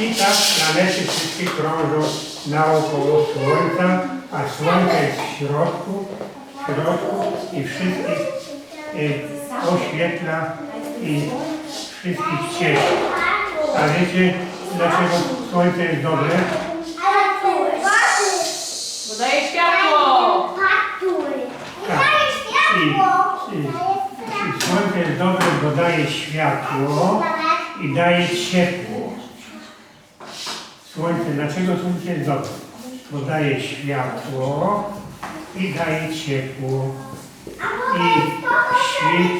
planety wszystkie krążą naokoło Słońca, a Słońce jest w środku, w środku i wszystkich y, oświetla i wszystkich cieszy. A wiecie, dlaczego Słońce jest dobre? Bo daje światło. Tak. I, i, i Słońce jest dobre, bo daje światło i daje ciepło. Słońce, dlaczego Słońce jest dobre? Bo daje światło i daje ciepło. I świt,